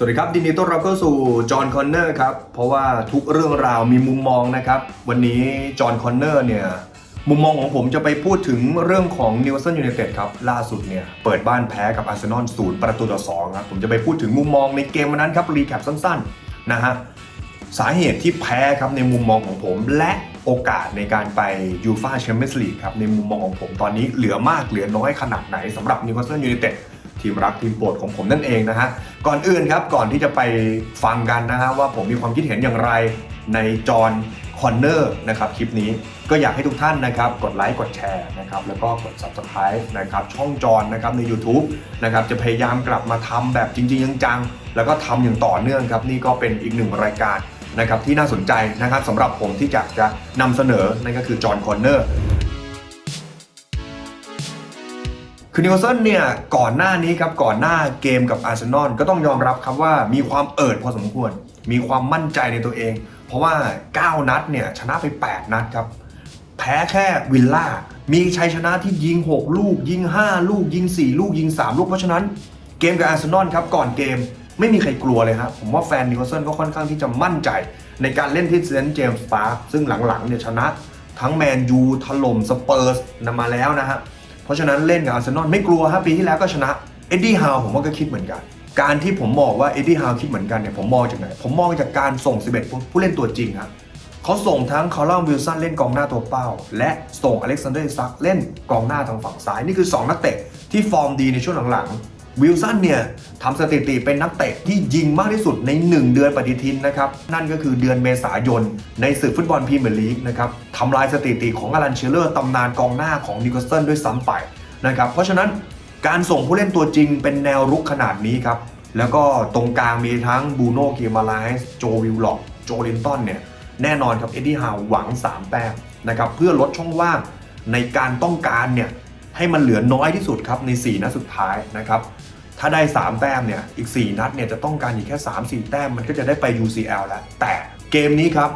สวัสดีครับยินดีต้อนรับเข้าสู่จอห์นคอนเนอร์ครับ เพราะว่าทุกเรื่องราวมีมุมมองนะครับ วันนี้จอห์นคอนเนอร์เนี่ย มุมมองของผมจะไปพูดถึงเรื่องของนิวเซ l ยู n นเต็ดครับ ล่าสุดเนี่ย เปิดบ้านแพ้กับอาร์เซนอลศูนย์ประตูต่อสองครับ ผมจะไปพูดถึงมุมมองในเกมวันนั้นครับ รีแคปสั้นๆ นะฮะ สาเหตุที่แพ้ครับในมุมมองของผม และโอกาสในการไปยูฟาแชมเปี้ยนส์ลีกครับในมุมมองของผมตอนนี้เหลือมากเหลือน้อยขนาดไหนสำหรับนิวเซิลยูไนเต็ด ทีมรักทีมโปรดของผมนั่นเองนะฮะก่อนอื่นครับก่อนที่จะไปฟังกันนะฮะว่าผมมีความคิดเห็นอย่างไรในจอห์นคอนเนอร์นะครับคลิปนี้ก็อยากให้ทุกท่านนะครับกดไลค์กดแชร์นะครับแล้วก็กด subscribe นะครับช่องจอห์นนะครับใน YouTube นะครับจะพยายามกลับมาทำแบบจริง ๆ จังๆ แล้วก็ทำอย่างต่อเนื่องครับ นี่ก็เป็นอีกหนึ่งรายการนะครับที่น่าสนใจนะครับสำหรับผมที่อยากจะนำเสนอนั่นก็คือจอห์นคอนเนอร์ คือนิวเซนเนี่ยก่อนหน้านี้ครับก่อนหน้าเกมกับอาร์เซนอลก็ต้องยอมรับครับว่ามีความเอิดพอสมควร มีความมั่นใจในตัวเอง เพราะว่า 9 นัดเนี่ยชนะไป 8 นัดครับ แพ้แค่วิลล่า มีชัยชนะที่ยิง 6 ลูก ยิง 5 ลูก ยิง 4 ลูกยิง 3 ลูกเพราะฉะนั้นเกมกับอาร์เซนอลครับก่อนเกมไม่มีใครกลัวเลยครับผมว่าแฟนนิวคาสเซิลก็ค่อนข้างที่จะมั่นใจ ในการเล่นที่เซนต์เจมส์ปาร์คซึ่งหลังๆเนี่ยชนะ ทั้งแมนยูถล่มสเปอร์สนำมาแล้วนะฮะ เพราะฉะนั้นเล่นกับอาร์เซนอลไม่กลัวฮะปีที่แล้วก็ชนะเอ็ดดี้ฮาวผมว่าก็คิดเหมือนกัน การที่ผมมองว่าเอ็ดดี้ฮาวคิดเหมือนกันเนี่ยผมมองจากไหนผมมองจากการส่ง 11 ผู้ผู้เล่นตัวจริงครับเขาส่งทั้งคาร์ลอมวิลสันเล่นกองหน้าตัวเป้า และส่งอเล็กซานเดอร์ซักเล่นกองหน้าทางฝั่งซ้าย นี่คือ 2 นักเตะที่ฟอร์มดีในช่วงหลังๆ วิลสันเนี่ยทำสถิติเป็นนักเตะที่ยิงมากที่สุดใน 1 เดือนปฏิทินนะครับ นั่นก็คือเดือนเมษายน ในศึกฟุตบอลพรีเมียร์ลีกนะครับทำลายสถิติของอลันเชลเลอร์ตำนานกองหน้าของนิวคาสเซิลด้วยซ้ำไปนะครับเพราะฉะนั้นการส่งผู้เล่นตัวจริงเป็นแนวรุกขนาดนี้ครับ แล้วก็ตรงกลางมีทั้งบูโน่กิมาไลส์โจวิลล็อกโจลินตันเนี่ยแน่นอนครับเอ็ดดี้ฮาวหวัง 3 แต้มนะครับเพื่อลดช่องว่างในการต้องการเนี่ยให้มันเหลือน้อยที่สุดครับใน 4นัดสุดท้ายนะครับ ถ้าได้ 3 แต้มเนี่ย อีก 4 นัดเนี่ยจะต้องการอีกแค่ 3 4 แต้มมันก็จะได้ไป UCL แล้ว แต่เกมนี้ครับ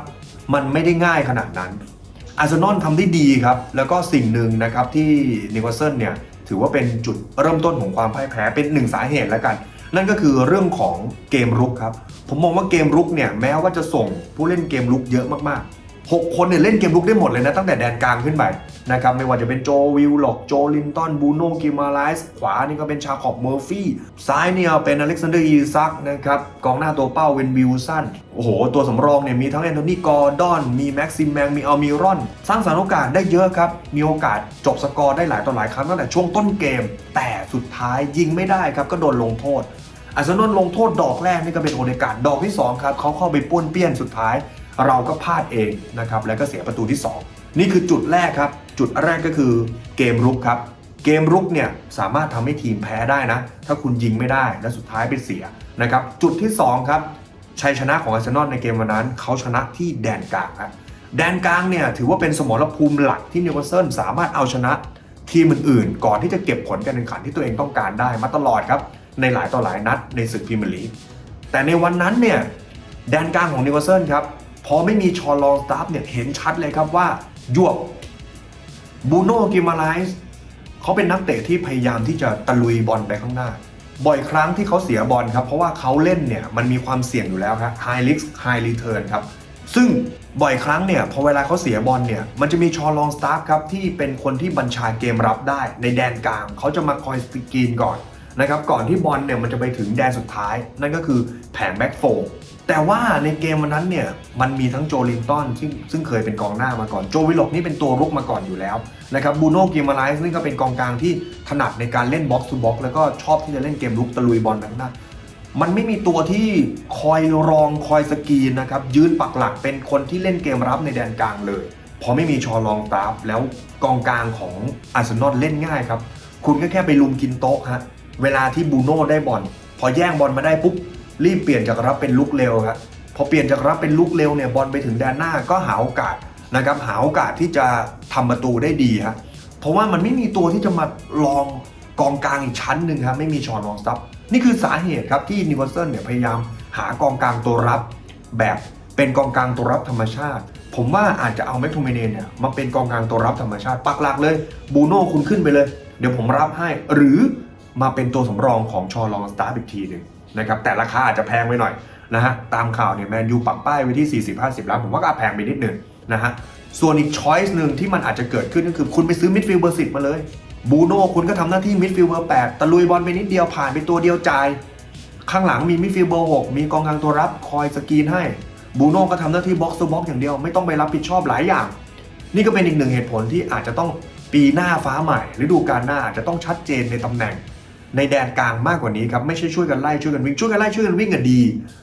มันไม่ได้ง่ายขนาดนั้นอาร์เซนอลทำได้ดีครับ แล้วก็สิ่งหนึ่งนะครับที่นิวคาสเซิลเนี่ยถือว่าเป็นจุดเริ่มต้นของความพ่ายแพ้เป็นหนึ่งสาเหตุแล้วกัน นั่นก็คือเรื่องของเกมรุกครับ ผมมองว่าเกมรุกเนี่ยแม้ว่าจะส่งผู้เล่นเกมรุกเยอะมากๆ 6 คนเนี่ยเล่นเกมรุกได้หมดเลยนะตั้งแต่แดนกลางขึ้นไป นะครับไม่ว่าจะเป็นโจวิลล็อกโจลินตันบูโน่กิมาไลส์ขวานี่ก็เป็นชาคอบเมอร์ฟี่ซ้ายเนี่ยเป็นอเล็กซานเดอร์อีซักนะครับกองหน้าตัวเป้าเวนวิลสันโอ้โห ตัวสำรองเนี่ยมีทั้งแอนโทนีกอร์ดอน มีแม็กซิมแมงมีอัลมิรอน สร้างสรรค์โอกาสได้เยอะครับ มีโอกาสจบสกอร์ได้หลายต่อหลายครั้งตั้งแต่ช่วงต้นเกม แต่สุดท้ายยิงไม่ได้ครับก็โดนลงโทษอาร์เซนอลลงโทษดอกแรกนี่ก็เป็นโอเดการดอกที่2ครับเขาเข้าไปป้วนเปี้ยนสุดท้าย เราก็พลาดเองนะครับแล้วก็เสียประตูที่ 2 นี่คือจุดแรกครับ จุดแรกก็คือเกมรุกครับ เกมรุกเนี่ยสามารถทำให้ทีมแพ้ได้นะ ถ้าคุณยิงไม่ได้และสุดท้ายเป็นเสียนะครับ จุดที่ 2 ครับชัยชนะของอาร์เซนอลในเกมวันนั้นเขาชนะที่แดนกลางครับแดนกลางเนี่ยถือว่าเป็นสมรภูมิหลักที่นิวคาสเซิลสามารถเอาชนะทีมอื่นๆ ก่อนที่จะเก็บผลการแข่งขันที่ตัวเองต้องการได้มาตลอดครับ ในหลายต่อหลายนัดในศึกพรีเมียร์ลีกแต่ในวันนั้นเนี่ยแดนกลางของนิวคาสเซิลครับพอไม่มีชอลองสตาฟเนี่ยเห็นชัดเลยครับว่า ยวบบูโน่กิมาไลส์เขาเป็นนักเตะที่พยายามที่จะตะลุยบอลไปข้างหน้า บ่อยครั้งที่เขาเสียบอลครับ เพราะว่าเขาเล่นเนี่ยมันมีความเสี่ยงอยู่แล้วครับ high risk high return ครับ ซึ่งบ่อยครั้งเนี่ยพอเวลาเขาเสียบอลเนี่ยมันจะมีชอลองสตาฟครับที่เป็นคนที่บัญชาเกมรับได้ ในแดนกลางเขาจะมาคอยสกรีนก่อนนะครับก่อนที่บอลเนี่ยมันจะไปถึงแดนสุดท้าย นั่นก็คือแผงแบ็กโฟ แต่ว่าในเกมวันนั้นเนี่ยมันมีทั้งโจลินตันซึ่งซึ่งเคยเป็นกองหน้ามาก่อนโจวิลล็อกนี่เป็นตัวรุกมาก่อนอยู่แล้วนะครับบูโน่กิมาไลส์นี่ก็เป็นกองกลางที่ถนัดในการเล่นบ็อกซ์ทูบ็อกซ์แล้วก็ชอบที่จะเล่นเกมรุกตะลุยบอลไปข้างหน้ามันไม่มีตัวที่คอยรองคอยสกีนนะครับยืนปักหลักเป็นคนที่เล่นเกมรับในแดนกลางเลย พอไม่มีชอลองตาฟแล้วกองกลางของอาร์เซนอลเล่นง่ายครับคุณก็แค่ไปลุมกินโต๊ะฮะเวลาที่บูโน่ได้บอลพอแย่งบอลมาได้ปุ๊บ รีบเปลี่ยนจากรับเป็นลุกเร็วครับพอเปลี่ยนจากรับเป็นลุกเร็วเนี่ยบอลไปถึงแดนหน้าก็หาโอกาสนะครับหาโอกาสที่จะทำประตูได้ดีฮะเพราะว่ามันไม่มีตัวที่จะมาลองกองกลางอีกชั้นหนึ่งครับไม่มีชอนลองซับนี่คือสาเหตุครับที่นิวคาสเซิลเนี่ยพยายามหากองกลางตัวรับ แบบเป็นกองกลางตัวรับธรรมชาติ ผมว่าอาจจะเอาแม็กโทเมเนเนี่ยมาเป็นกองกลางตัวรับธรรมชาติปักหลักเลยบูโน่คุณขึ้นไปเลย เดี๋ยวผมรับให้หรือ มาเป็นตัวสำรองของชอลองสตาร์อีกทีหนึ่งนะครับแต่ราคาอาจจะแพงไปหน่อยนะฮะตามข่าวเนี่ยแมนยูปรับป้ายไว้ที่ 40-50 ล้านผมว่าก็แพงไปนิดหนึงนะฮะส่วนอีกช้อยส์หนึ่งที่มันอาจจะเกิดขึ้นก็คือคุณไปซื้อมิดฟิลด์เบอร์สิบมาเลยบูโน่คุณก็ทำหน้าที่มิดฟิลด์เบอร์แปดตะลุยบอลไปนิดเดียวผ่านไปตัวเดียวจ่ายข้างหลังมีมิดฟิลด์เบอร์หกมีกองกลางตัวรับคอยสกรีนให้บูโน่ก็ทำหน้าที่บ็อกซ์ o บ็อกอย่างเดียวไม่ต้องไปรับผิดชอบหลายอย่าง นี่ก็เป็นอีกหนึ่งเหตุผลที่อาจจะต้องปีหน้าฟ้าใหม่ฤดูกาลหน้าอาจจะต้องชัดเจนในตำแหน่ง ในแดนกลางมากกว่านี้ครับไม่ใช่ช่วยกันไล่ช่วยกันวิ่งช่วยกันไล่ช่วยกันวิ่งกันดี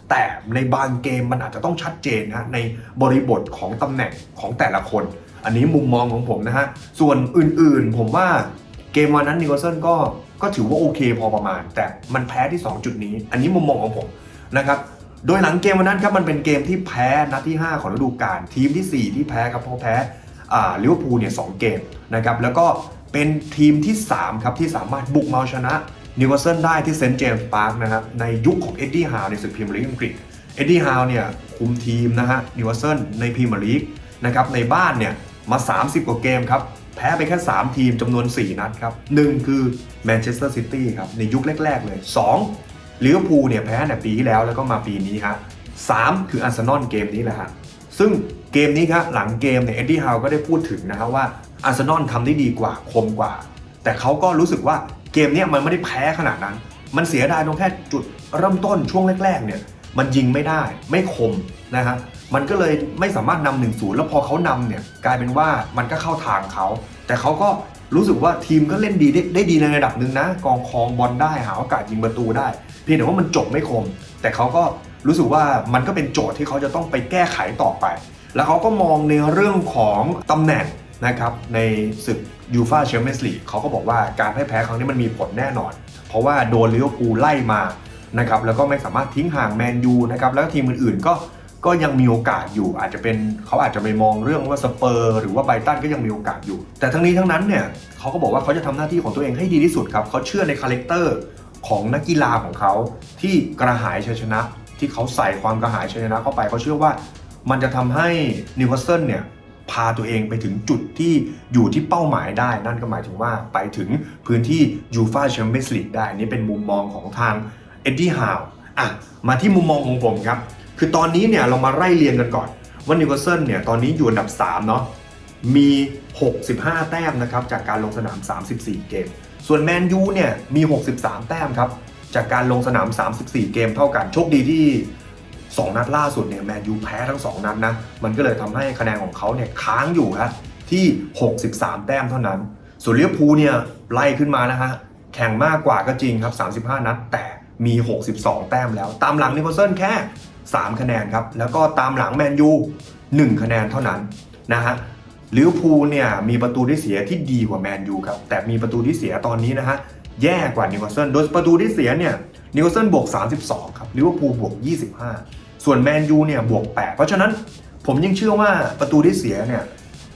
แต่ในบางเกมมันอาจจะต้องชัดเจนนะในบริบทของตำแหน่งของแต่ละคน อันนี้มุมมองของผมนะฮะส่วนอื่นๆ ผมว่าเกมวันนั้นนิโคลสันก็ก็ถือว่าโอเคพอประมาณ แต่มันแพ้ที่ 2 จุดนี้ อันนี้มุมมองของผมนะครับโดยหลังเกมวันนั้นครับมันเป็นเกมที่แพ้นัดที่ 5 ของฤดูกาลทีมทีสี่4 ที่แพ้ครับเพราะแพ้ลิเวอร์พูลเนี่ยสองเกมนะครับแล้วก็เป็นทีมที่3ครับที่สามารถบุกมาเอาชนะ นิวคาสเซิลได้ที่เซนต์เจมส์พาร์คนะครับในยุคของเอ็ดดี้ฮาวในศึกพรีเมียร์ลีกอังกฤษเอ็ดดี้ฮาวเนี่ยคุมทีมนะฮะนิวคาสเซิลในพรีเมียร์ลีกนะครับในบ้านเนี่ยมา 30 กว่าเกมครับแพ้ไปแค่ 3 ทีมจำนวน 4 นัดครับหนึ่งคือแมนเชสเตอร์ซิตี้ครับ ในยุคแรก ๆ เลย 2. ลิเวอร์พูลเนี่ยแพ้ในปีที่แล้วแล้วก็มาปีนี้ฮะสามคืออาร์เซนอลเกมนี้แหละฮะซึ่งเกมนี้ครับหลังเกมเนี่ยเอ็ดดี้ฮาวก็ได้พูดถึงนะครับว่าอาร์เซนอลทำได้ดีกว่าคมกว่า แต่เขาก็รู้สึกว่า เกมนี้มันไม่ได้แพ้ขนาดนั้น มันเสียดายตรงแค่จุดเริ่มต้นช่วงแรกๆเนี่ยมันยิงไม่ได้ไม่คมนะฮะมันก็เลยไม่สามารถนำหนึ่งศูนย์แล้วพอเขานำเนี่ยกลายเป็นว่ามันก็เข้าทางเขา แต่เขาก็รู้สึกว่าทีมก็เล่นดีได้ได้ดีในระดับหนึ่งนะ กองคองบอลได้หาโอกาสยิงประตูได้ เพียงแต่ว่ามันจบไม่คม แต่เขาก็รู้สึกว่ามันก็เป็นโจทย์ที่เขาจะต้องไปแก้ไขต่อไป แล้วเขาก็มองในเรื่องของตำแหน่งนะครับในศึก ยูฟาแชมเปี้ยนส์ลีกเขาก็บอกว่าการพ่ายแพ้ครั้งนี้มันมีผลแน่นอน เพราะว่าโดนลิเวอร์พูลไล่มานะครับแล้วก็ไม่สามารถทิ้งห่างแมนยูนะครับแล้วทีมอื่นๆก็ก็ยังมีโอกาสอยู่อาจจะเป็นเขาอาจจะไปมองเรื่องว่าสเปอร์ หรือว่าไบตันก็ยังมีโอกาสอยู่ แต่ทั้งนี้ทั้งนั้นเนี่ยเขาก็บอกว่าเขาจะทำหน้าที่ของตัวเองให้ดีที่สุดครับเขาเชื่อในคาแรคเตอร์ของนักกีฬาของเขาที่กระหายชัยชนะ ที่เขาใส่ความกระหายชัยชนะเข้าไปเขาเชื่อว่ามันจะทำให้นิวคาสเซิลเนี่ย พาตัวเองไปถึงจุดที่อยู่ที่เป้าหมายได้ นั่นก็หมายถึงว่าไปถึงพื้นที่ยูฟาแชมเปี้ยนส์ลีกได้นนี้เป็นมุมมองของทางเอ็ดดี้ฮาวอะมาที่มุมมองของผมครับ คือตอนนี้เนี่ยเรามาไล่เรียงกันก่อนว่านิวคาสเซิลเนี่ยตอนนี้อยู่อันดับ3เนาะมี 65 แต้มนะครับจากการลงสนาม 34 เกม ส่วนแมนยูเนี่ยมี 63 แต้มครับจากการลงสนาม 34 เกมเท่ากัน โชคดีที่ 2 นัดล่าสุดเนี่ยแมนยูแพ้ทั้ง 2 นัดนะมันก็เลยทำให้คะแนนของเขาเนี่ยค้างอยู่ครับที่ 63 แต้มเท่านั้น ส่วนลิเวอร์พูลเนี่ยไล่ขึ้นมานะฮะแข่งมากกว่าก็จริงครับ 35 นัดแต่มี 62 แต้มแล้ว ตามหลังนิโคลเซิลแค่ 3 คะแนนครับ แล้วก็ตามหลังแมนยู 1 คะแนนเท่านั้นนะฮะลิเวอร์พูลเนี่ยมีประตูที่เสียที่ดีกว่าแมนยูครับ แต่มีประตูที่เสียตอนนี้นะฮะแย่กว่านิวคาสเซิลโดยประตูที่เสียเนี่ยนิวคาสเซิลบวก 32 ครับลิเวอร์พูลบวก 25 ส่วนแมนยูเนี่ยบวก 8 เพราะฉะนั้นผมยังเชื่อว่าประตูที่เสียเนี่ย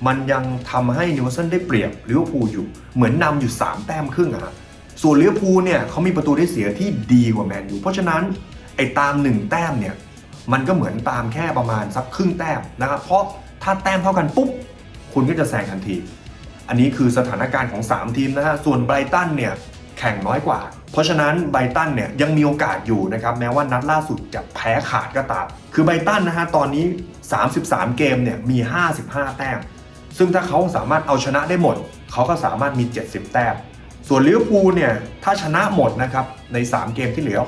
มันยังทำให้นิวเซิลได้เปรียบลิเวอร์พูลอยู่ เหมือนนำอยู่ 3 แต้มครึ่งอะครับส่วนลิเวอร์พูลเนี่ยเขามีประตูที่เสียที่ดีกว่าแมนยูเพราะฉะนั้นไอ้ตาม 1 แต้มเนี่ยมันก็เหมือนตามแค่ประมาณสักครึ่งแต้มนะครับเพราะถ้าแต้มเท่ากันปุ๊บคุณก็จะแซงทันที อันนี้คือสถานการณ์ของ 3 ทีมนะฮะส่วนไบรตันเนี่ย แข่งน้อยกว่า เพราะฉะนั้นไบตันเนี่ยยังมีโอกาสอยู่นะครับแม้ว่านัดล่าสุดจะแพ้ขาดก็ตาม คือไบตันนะฮะตอนนี้ 33 เกมเนี่ยมี 55 แต้ม ซึ่งถ้าเขาสามารถเอาชนะได้หมด เขาก็สามารถมี 70 แต้ม ส่วนลิเวอร์พูลเนี่ยถ้าชนะหมดนะครับใน 3 เกมที่เหลือ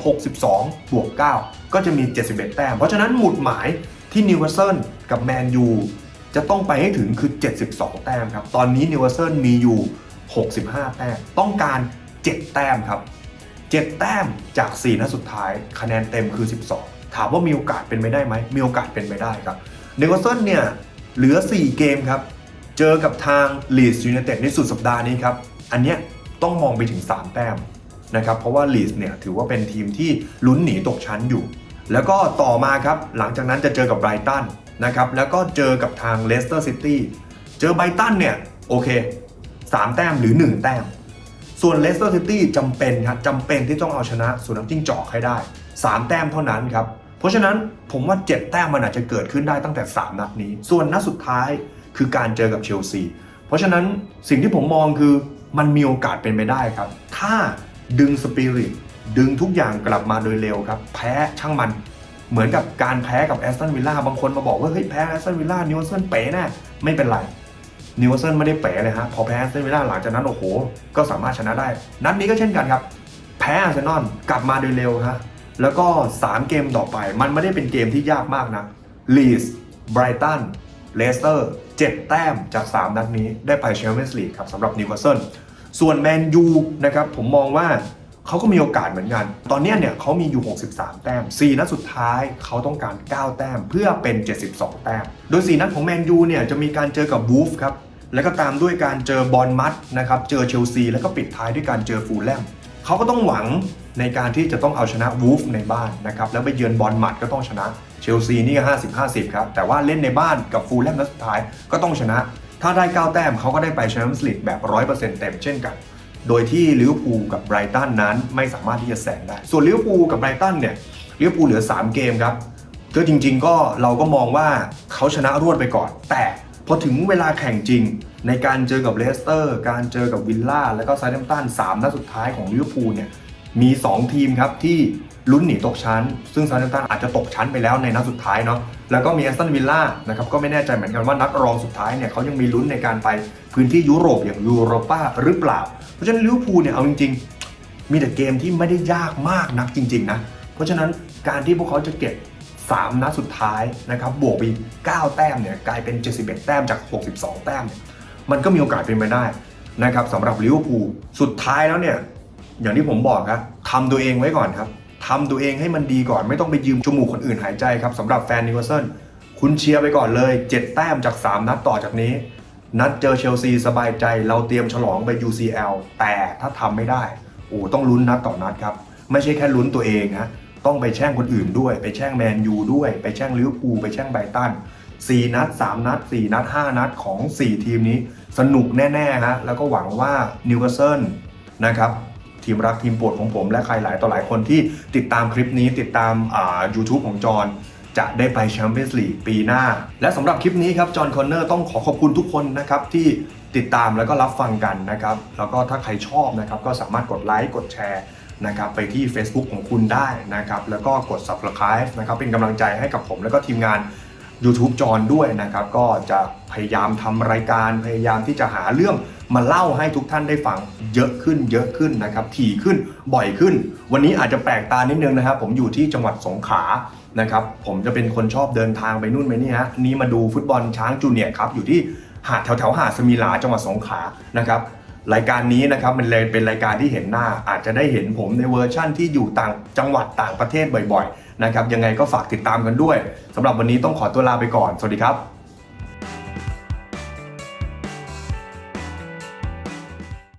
62 บวก 9 ก็จะมี 71 แต้ม เพราะฉะนั้นหมุดหมายที่นิวคาสเซิลกับแมนยูจะต้องไปให้ถึงคือ 72 แต้มครับ ตอนนี้นิวคาสเซิลมีอยู่ 65 แต้ม ต้องการ 7 แต้มครับ 7 แต้มจาก4นัดสุดท้าย คะแนนเต็มคือ 12 ถามว่ามีโอกาสเป็นไปได้ไหม มีโอกาสเป็นไปได้ครับนิวคาสเซิลเนี่ยเหลือ 4 เกมครับ เจอกับทางลีสยูไนเต็ดในสุดสัปดาห์นี้ครับ อันเนี้ยต้องมองไปถึง 3 แต้มนะครับเพราะว่าลีส์เนี่ยถือว่าเป็นทีมที่ลุ้นหนีตกชั้นอยู่ แล้วก็ต่อมาครับหลังจากนั้นจะเจอกับไบรตันนะครับแล้วก็เจอกับทางเลสเตอร์ซิตี้เจอไบรตันเนี่ยโอเค 3 แต้มหรือ 1 แต้ม ส่วนเลสเตอร์ซิตี้จำเป็นครับจำเป็นที่ต้องเอาชนะสุนัขจิ้งจอกให้ได้ 3 แต้มเท่านั้นครับ เพราะฉะนั้นผมว่า 7 แต้มมันอาจจะเกิดขึ้นได้ตั้งแต่ 3 นัดนี้ ส่วนนัดสุดท้ายคือการเจอกับเชลซี เพราะฉะนั้นสิ่งที่ผมมองคือมันมีโอกาสเป็นไปได้ครับ ถ้าดึงสปิริตดึงทุกอย่างกลับมาโดยเร็วครับ แพ้ช่างมัน เหมือนกับการแพ้กับแอสตันวิลล่าบางคนมาบอกว่าเฮ้ยแพ้แอสตันวิลล่านิวคาเซิลเป๋แน่ไม่เป็นไร นิวคาสเซิลไม่ได้เป๋เลยฮะพอแพ้แอสตันวิลล่าหลังจากนั้นโอ้โห ก็สามารถชนะได้ นัดนี้ก็เช่นกันครับ แพ้อาร์เซนอลกลับมาโดยเร็วฮะแล้วก็ 3 เกมต่อไป มันไม่ได้เป็นเกมที่ยากมากนะลีสไบรตันเลสเตอร์7แต้มจาก 3 นัดนี้ได้ไปแชมเปี้ยนส์ลีกครับสำหรับนิวคาสเซิลส่วนแมนยูนะครับผมมองว่า เขาก็มีโอกาสเหมือนกัน ตอนนี้เนี่ยเขามีอยู่ 63 แต้ม 4 นัดสุดท้ายเขาต้องการ 9 แต้มเพื่อเป็น 72 แต้ม โดย 4 นัดของแมนยูเนี่ยจะมีการเจอกับวูฟครับ แล้วก็ตามด้วยการเจอบอลมัดนะครับ เจอเชลซี แล้วก็ปิดท้ายด้วยการเจอฟูลแลมเขาก็ต้องหวังในการที่จะต้องเอาชนะวูฟในบ้านนะครับ แล้วไปเยือนบอลมัดก็ต้องชนะ เชลซีนี่ก็50 50 ครับ แต่ว่าเล่นในบ้านกับฟูลแลมนัดสุดท้ายก็ต้องชนะ ถ้าได้ 9 แต้มเขาก็ได้ไปแชมเปี้ยนส์ลีกแบบ 100%เต็มเช่นกัน โดยที่ลิเวอร์พูลกับไบรตันนั้นไม่สามารถที่จะแซงได้ ส่วนลิเวอร์พูลกับไบรตันเนี่ยลิเวอร์พูลเหลือ 3 เกมครับก็จริง ๆ ก็เราก็มองว่าเขาชนะรวดไปก่อน แต่พอถึงเวลาแข่งจริง ในการเจอกับเลสเตอร์ การเจอกับวิลล่า แล้วก็ไซดัมตัน3นัดสุดท้ายของลิเวอร์พูลเนี่ย มี 2 ทีมครับที่ลุ้นหนีตกชั้น ซึ่งซดัมตันอาจจะตกชั้นไปแล้วในนัดสุดท้ายเนาะแล้วก็มีแอสตันวิลล่านะครับก็ไม่แน่ใจเหมือนกันว่านัดรองสุดท้ายเนี่ยเขายังมีลุ้นในการไปพื้นที่ยุโรปอย่างยูโรป้าหรือเปล่า เพราะฉะนั้นลิเวอร์พูลเนี่ยเอาจริง ๆ มีแต่เกมที่ไม่ได้ยากมากนักจริง ๆ นะ เพราะฉะนั้นการที่พวกเขาจะเก็บ3นัดสุดท้ายนะครับบวกไป9แต้มเนี่ยกลายเป็น 71 แต้มจาก 62 แต้ม มันก็มีโอกาสเป็นไปได้นะครับสำหรับลิเวอร์พูลสุดท้ายแล้วเนี่ย อย่างที่ผมบอกครับทำตัวเองไว้ก่อนครับทำตัวเองให้มันดีก่อนไม่ต้องไปยืมจมูกคนอื่นหายใจครับสำหรับแฟนนิวคาสเซิลคุณเชียร์ไปก่อนเลย 7 แต้มจาก 3 นัดต่อจากนี้ นัดเจอเชลซีสบายใจ เราเตรียมฉลองไป UCL แต่ถ้าทำไม่ได้โอ้ต้องลุ้นนัดต่อนัดครับ ไม่ใช่แค่ลุ้นตัวเองนะต้องไปแช่งคนอื่นด้วย ไปแช่งแมนยูด้วย ไปแช่งลิเวอร์พูลไปแช่งไบรตัน4 นัด 3 นัด 4 นัด 5 นัดของ 4 ทีมนี้ สนุกแน่ๆฮะแล้วก็หวังว่านิวคาสเซิลนะครับ ทีมรักทีมปรดของผม และใครหลายต่อหลายคนที่ติดตามคลิปนี้ติดตามอ่า YouTube ของจอห์นจะได้ไปแชมเปี้ยนส์ลีกปีหน้า และสำหรับคลิปนี้ครับจอห์นคอนเนอร์ต้องขอขอบคุณทุกคนนะครับที่ติดตามแล้วก็รับฟังกันนะครับ แล้วก็ถ้าใครชอบนะครับก็สามารถกดไลค์กดแชร์นะครับไปที่ Facebook ของคุณได้นะครับ แล้วก็กด Subscribe นะครับเป็นกำลังใจให้กับผมแล้วก็ทีมงาน YouTube จอนด้วยนะครับ ก็จะพยายามทำรายการพยายามที่จะหาเรื่อง มาเล่าให้ทุกท่านได้ฟังเยอะขึ้นเยอะขึ้นนะครับถี่ขึ้นบ่อยขึ้น วันนี้อาจจะแปลกตานิดนึงนะครับ ผมอยู่ที่จังหวัดสงขลานะครับผมจะเป็นคนชอบเดินทางไปนู่นไปนี่ฮะนี่มาดูฟุตบอลช้างจูเนียร์ครับอยู่ที่หาดแถวแถวหาดสมิลาจังหวัดสงขลานะครับรายการนี้นะครับมันเลยเป็นรายการที่เห็นหน้า อาจจะได้เห็นผมในเวอร์ชั่นที่อยู่ต่างจังหวัดต่างประเทศบ่อยๆนะครับยังไงก็ฝากติดตามกันด้วยสำหรับวันนี้ต้องขอตัวลาไปก่อนสวัสดีครับ